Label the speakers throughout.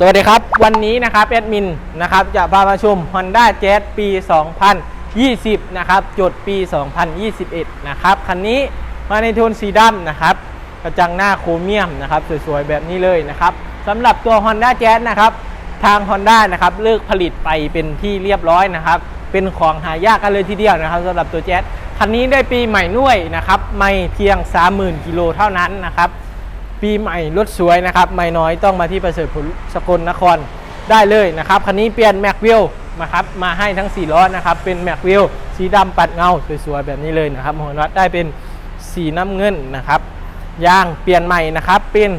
Speaker 1: สวัสดีครับ วันนี้นะครับแอดมินนะครับจะพามาชม Honda Jazz ปี 2020 นะครับจดปี 2021 นะครับคันนี้มาในโทนสีดำนะครับกระจังหน้าโครเมียมนะครับสวยๆ แบบนี้เลยนะครับสำหรับตัว Honda Jazz นะครับทาง Honda นะครับเลิกผลิตไปเป็นที่เรียบร้อยนะครับเป็นของหายากกันเลยทีเดียวนะครับสำหรับตัวแจ๊สคันนี้ได้ปีใหม่นุ่ยนะครับไม่เพียง 30,000 กิโลเท่านั้นนะครับ ปีใหม่รถสวยนะครับไม่น้อยต้องมาที่ประเสริฐผลสกลนครได้เลยนะครับคันนี้เปลี่ยนแม็กวิลนะครับมาให้ทั้ง 4 ล้อนะครับเป็นแม็กวิลสีดำปัดเงาสวยๆแบบนี้เลยนะครับหัวน็อตได้เป็นสีน้ำเงินนะครับยางเปลี่ยนใหม่นะครับเป็น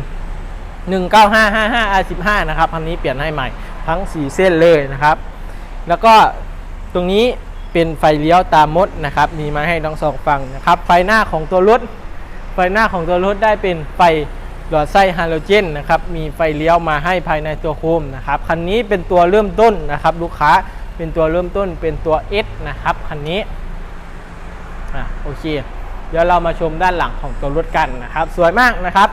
Speaker 1: 19555 R15 นะครับคันนี้เปลี่ยนให้ใหม่ทั้ง 4 เส้นเลยนะครับ แล้วก็ตรงนี้เป็นไฟเลี้ยวตามมดนะครับ มีมาให้ทั้งสองฝั่งนะครับ ไฟหน้าของตัวรถ ไฟหน้าของตัวรถได้เป็นไฟ หลอดไส้ฮาโลเจนนะครับมีไฟเลี้ยวมาให้ภายในตัวโคมนะครับคันนี้เป็นตัวเริ่มต้นนะครับ ลูกค้าเป็นตัวเริ่มต้นเป็นตัว S นะครับคันนี้อะโอเค เดี๋ยวเรามาชมด้านหลังของตัวรถกันนะครับ สวยมากนะครับ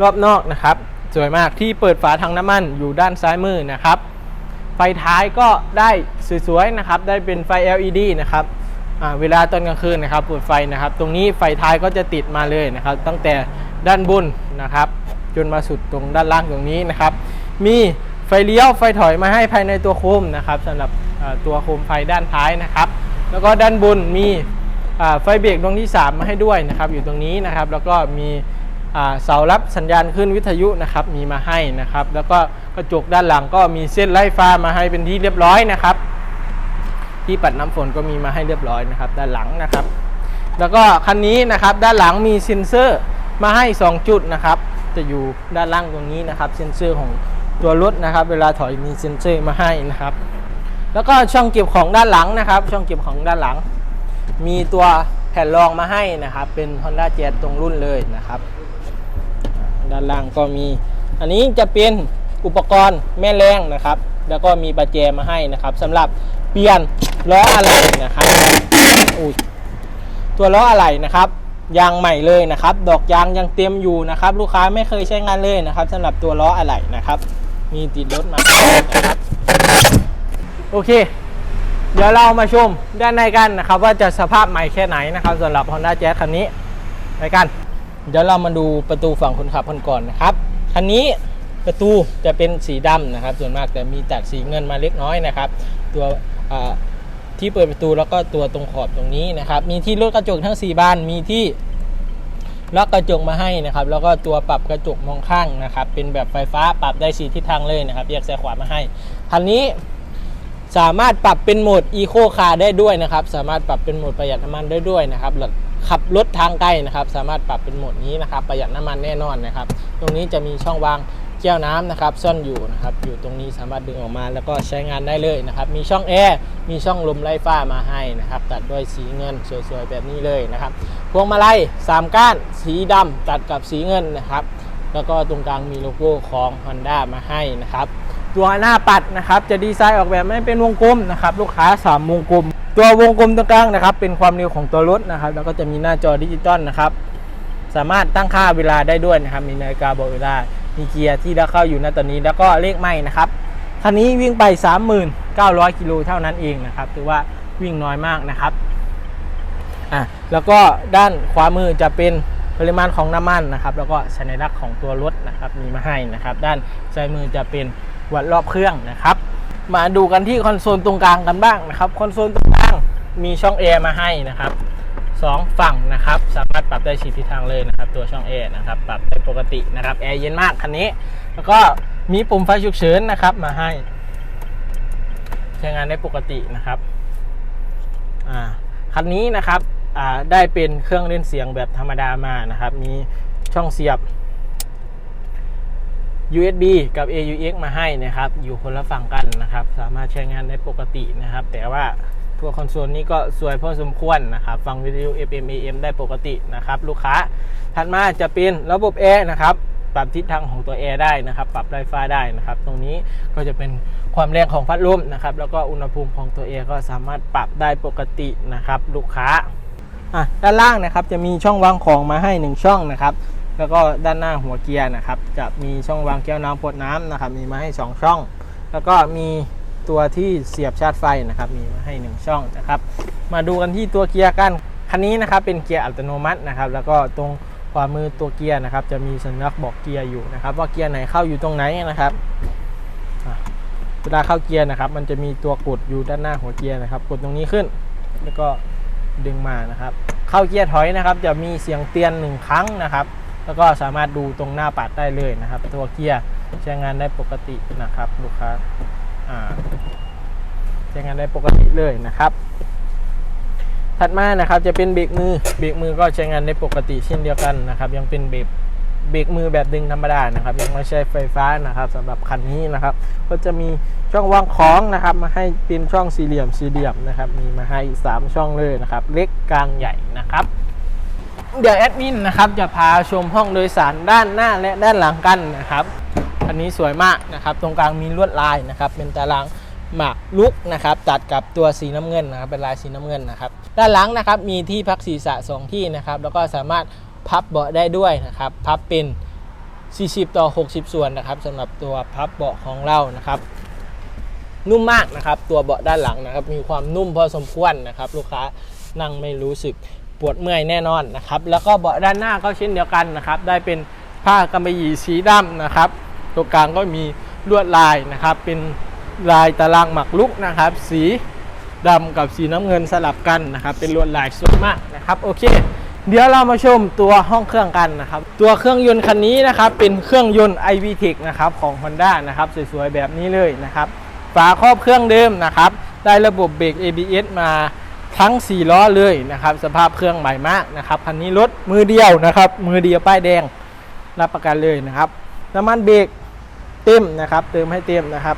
Speaker 1: รอบนอกนะครับ สวยมากที่เปิดฝาถังน้ำมันอยู่ด้านซ้ายมือนะครับ ไฟท้ายก็ได้สวยๆนะครับ ได้เป็นไฟ LED นะครับ เวลาตอนกลางคืนนะครับเปิดไฟนะครับ ตรงนี้ไฟท้ายก็จะติดมาเลยนะครับ ตั้งแต่ด้านบนนะครับ จนมาสุดตรงด้านล่างตรงนี้นะครับ มีไฟเลี้ยวไฟถอยมาให้ภายในตัวโคมนะครับสำหรับตัวโคมไฟด้านท้ายนะครับ แล้วก็ด้านบนมีไฟเบรกดวงที่ 3 มาให้ด้วยนะครับ อยู่ตรงนี้นะครับ แล้วก็มีเสารับสัญญาณขึ้นวิทยุนะครับมีมาให้นะครับ แล้วก็กระจกด้านหลังก็มีเส้นไล่ฟ้ามาให้เป็นที่เรียบร้อยนะครับ ที่ปัดน้ำฝนก็มีมาให้เรียบร้อยนะครับ ด้านหลังนะครับ แล้วก็คันนี้นะครับด้านหลังมีเซ็นเซอร์มาให้ 2 จุดนะครับ จะอยู่ด้านล่างตรงนี้นะครับ เซ็นเซอร์ของตัวรถนะครับ เวลาถอยมีเซ็นเซอร์มาให้นะครับ แล้วก็ช่องเก็บของด้านหลังนะครับ ช่องเก็บของด้านหลัง มีตัวแผ่นรองมาให้นะครับ เป็น Honda Jazz ตรงรุ่นเลยนะครับ ด้านล่างก็มี อันนี้จะเป็นอุปกรณ์แม่แรงนะครับ แล้วก็มีประแจมาให้นะครับสำหรับ เปลี่ยนล้ออะไหล่นะครับอุ้ยตัวล้ออะไหล่นะครับยางใหม่เลยนะครับ ดอกยางยังเต็มอยู่นะครับ ลูกค้าไม่เคยใช้งานเลยนะครับสำหรับตัวล้ออะไหล่นะครับ มีติดรถมาให้นะครับโอเค เดี๋ยวเรามาชมด้านในกันนะครับ ว่าจะสภาพใหม่แค่ไหนนะครับสำหรับ Honda Jazz คันนี้ไปกัน เดี๋ยวเรามาดูประตูฝั่งคนขับกันก่อนนะครับคันนี้ ประตูจะเป็นสีดำนะครับ ส่วนมากแต่มีตัดสีเงินมาเล็กน้อยนะครับ ตัวที่เปิดประตูแล้วก็ตัวตรงขอบตรงนี้นะครับ มีที่ลดกระจกทั้ง 4 บานมีที่ล็อกกระจกมาให้นะครับ แล้วก็ตัวปรับกระจกมองข้างนะครับ เป็นแบบไฟฟ้าปรับได้สีทิศทางเลยนะครับแยกซ้ายขวามาให้คันนี้สามารถปรับเป็นโหมด Eco Car ได้ด้วยนะครับ สามารถปรับเป็นโหมดประหยัดน้ำมันได้ด้วยนะครับรือขับรถทางไกลนะครับ สามารถปรับเป็นโหมดนี้นะครับ ประหยัดน้ำมันแน่นอนนะครับ ตรงนี้จะมีช่องวาง แก้วน้ำนะครับซ่อนอยู่นะครับอยู่ตรงนี้สามารถดึงออกมาแล้วก็ใช้งานได้เลยนะครับมีช่องแอร์มีช่องลมไล่ฟ้ามาให้นะครับตัดด้วยสีเงินสวยๆแบบนี้เลยนะครับพวงมาลัย3ก้านสีดำตัดกับสีเงินนะครับแล้วก็ตรงกลางมีโลโก้ของ Honda มาให้นะครับตัวหน้าปัดนะครับจะดีไซน์ออกแบบไม่เป็นวงกลมนะครับลูกค้า 3 วงกลม ตัววงกลมตรงกลางนะครับเป็นความเร็วของตัวรถนะครับแล้วก็จะมีหน้าจอดิจิตอลนะครับสามารถตั้งค่าเวลาได้ด้วยนะครับมีนาฬิกาบอกเวลา มีเกียร์ที่ได้เข้าอยู่ณตอนนี้แล้วก็เลขไม่นะครับคันนี้วิ่งไป 3,900กิโลเท่านั้นเองนะครับถือว่าวิ่งน้อยมากนะครับอะแล้วก็ด้านขวามือจะเป็นปริมาณของน้ำมันนะครับ แล้วก็สัญลักษณ์ของตัวรถนะครับมีมาให้นะครับ ด้านซ้ายมือจะเป็นวัดรอบเครื่องนะครับ มาดูกันที่คอนโซลตรงกลางกันบ้างนะครับคอนโซลตรงกลางมีช่องแอร์มาให้นะครับสองฝั่งนะครับ สามารถปรับได้สีทิศทางเลยนะครับ ตัวช่องแอร์นะครับ ปรับได้ปกตินะครับ แอร์เย็นมากคันนี้ แล้วก็มีปุ่มไฟฉุกเฉินนะครับ มาให้ ใช้งานได้ปกตินะครับ อ่า คันนี้นะครับ อ่า ได้เป็นเครื่องเล่นเสียงแบบธรรมดามานะครับ มีช่องเสียบ USB กับ AUX มาให้นะครับ อยู่คนละฝั่งกันนะครับ สามารถใช้งานได้ปกตินะครับ แต่ว่า ตัวคอนโซลนี้ก็สวยพอสมควรนะครับ ฟังวิทยุ FM AM ได้ปกตินะครับ ลูกค้าถัดมาจะเป็นระบบแอร์นะครับ ปรับทิศทางของตัวแอร์ได้นะครับ ปรับไฟฟ้าได้นะครับ ตรงนี้ก็จะเป็นความแรงของพัดลมนะครับ แล้วก็อุณหภูมิของตัวแอร์ก็สามารถปรับได้ปกตินะครับ ลูกค้าด้านล่างนะครับจะมีช่องวางของมาให้ 1 ช่องนะครับ แล้วก็ด้านหน้าหัวเกียร์นะครับ จะมีช่องวางแก้วน้ำปดน้ำนะครับ มีมาให้ 2 ช่อง แล้วก็มี ตัวที่เสียบชาร์จไฟนะครับมีมาให้ 1 ช่องนะครับ มาดูกันที่ตัวเกียร์กันคันนี้นะครับเป็นเกียร์อัตโนมัตินะครับ แล้วก็ตรงขวามือตัวเกียร์นะครับ จะมีสัญลักษณ์บอกเกียร์อยู่นะครับ ว่าเกียร์ไหนเข้าอยู่ตรงไหนนะครับเวลาเข้าเกียร์นะครับ มันจะมีตัวกดอยู่ด้านหน้าหัวเกียร์นะครับ กดตรงนี้ขึ้น แล้วก็ดึงมานะครับ เข้าเกียร์ถอยนะครับ จะมีเสียงเตือนหนึ่งครั้งนะครับ แล้วก็สามารถดูตรงหน้าปัดได้เลยนะครับ ตัวเกียร์ใช้งานได้ปกตินะครับ ลูกค้า ช้งานได้ปกติเลยนะครับ ถัดมานะครับจะเป็นเบรกมือเบรกมือก็ใช้งานได้ปกติเช่นเดียวกันนะครับ ยังเป็นเบรกเบรกมือแบบดึงธรรมดานะครับ ยังไม่ใช่ไฟฟ้านะครับสำหรับคันนี้นะครับ ก็จะมีช่องวางของนะครับ มาให้เป็นช่องสี่เหลี่ยมสี่เหลี่ยมนะครับ มีมาให้ 3 ช่องเลยนะครับ เล็กกลางใหญ่นะครับเดี๋ยวแอดมินนะครับจะพาชมห้องโดยสารด้านหน้าและด้านหลังกันนะครับ อันนี้สวยมากนะครับ ตรงกลางมีลวดลายนะครับ เป็นตาราง หมากลุกนะครับตัดกับตัวสีน้ำเงินนะครับเป็นลายสีน้ำเงินนะครับด้านหลังนะครับมีที่พักศีรษะสองที่นะครับแล้วก็สามารถพับเบาะได้ด้วยนะครับพับเป็น 40 ต่อ 60 ส่วนนะครับสำหรับตัวพับเบาะของเรานะครับ นุ่มมากนะครับตัวเบาะด้านหลังนะครับ มีความนุ่มพอสมควรนะครับ ลูกค้านั่งไม่รู้สึกปวดเมื่อยแน่นอนนะครับแล้วก็เบาะด้านหน้าก็เช่นเดียวกันนะครับ ได้เป็นผ้ากำมะหยี่สีดำนะครับตรงกลางก็มีลวดลายนะครับเป็น ลายตารางหมักลุกนะครับ สีดำกับสีน้ำเงินสลับกันนะครับ เป็นลวดลายสวยมากนะครับโอเค เดี๋ยวเรามาชมตัวห้องเครื่องกันนะครับ ตัวเครื่องยนต์คันนี้นะครับเป็นเครื่องยนต์ iVTEC นะครับของ Honda นะครับสวยๆแบบนี้เลยนะครับฝาครอบเครื่องเดิมนะครับ ได้ระบบเบรก ABS มาทั้ง 4 ล้อเลยนะครับ สภาพเครื่องใหม่มากนะครับคันนี้รถมือเดียวนะครับ มือเดียวป้ายแดงรับประกันเลยนะครับน้ำมันเบรกเต็มนะครับ เติมให้เต็มนะครับ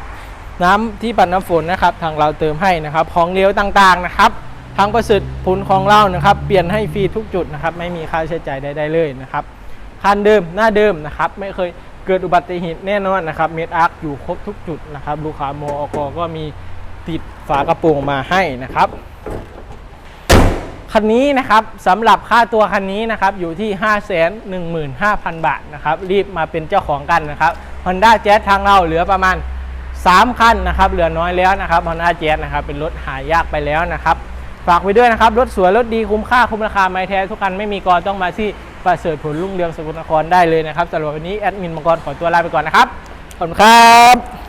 Speaker 1: น้ำที่ปัดน้ำฝนนะครับ ทางเราเติมให้นะครับ ของเหลวต่างๆนะครับ ทางประสิทธิ์ผลของเรานะครับ เปลี่ยนให้ฟรีทุกจุดนะครับ ไม่มีค่าใช้จ่ายใดๆเลยนะครับคันเดิมหน้าเดิมนะครับ ไม่เคยเกิดอุบัติเหตุแน่นอนนะครับ เมดอาร์คอยู่ครบทุกจุดนะครับ ลูกค้าโมอกก็มีติดฝากระโปรงมาให้นะครับคันนี้นะครับสำหรับค่าตัวคันนี้นะครับอยู่ที่ 5 1 5 0 0 0 บาทนะครับ รีบมาเป็นเจ้าของกันนะครับ Honda Jazz ทางเราเหลือประมาณ 3 คันนะครับเหลือน้อยแล้วนะครับ Honda Jazz นะครับเป็นรถหายากไปแล้วนะครับ ฝากไว้ด้วยนะครับ รถสวย รถดีคุ้มค่า คุ้มราคาไม่แท้ทุกคันไม่มีกรต้องมาที่ประเสริฐผลรุ่งเรืองสกลนครได้เลยนะครับสำหรับวันนี้แอดมินมังกรขอตัวลาไปก่อนนะครับขอบคุณครับ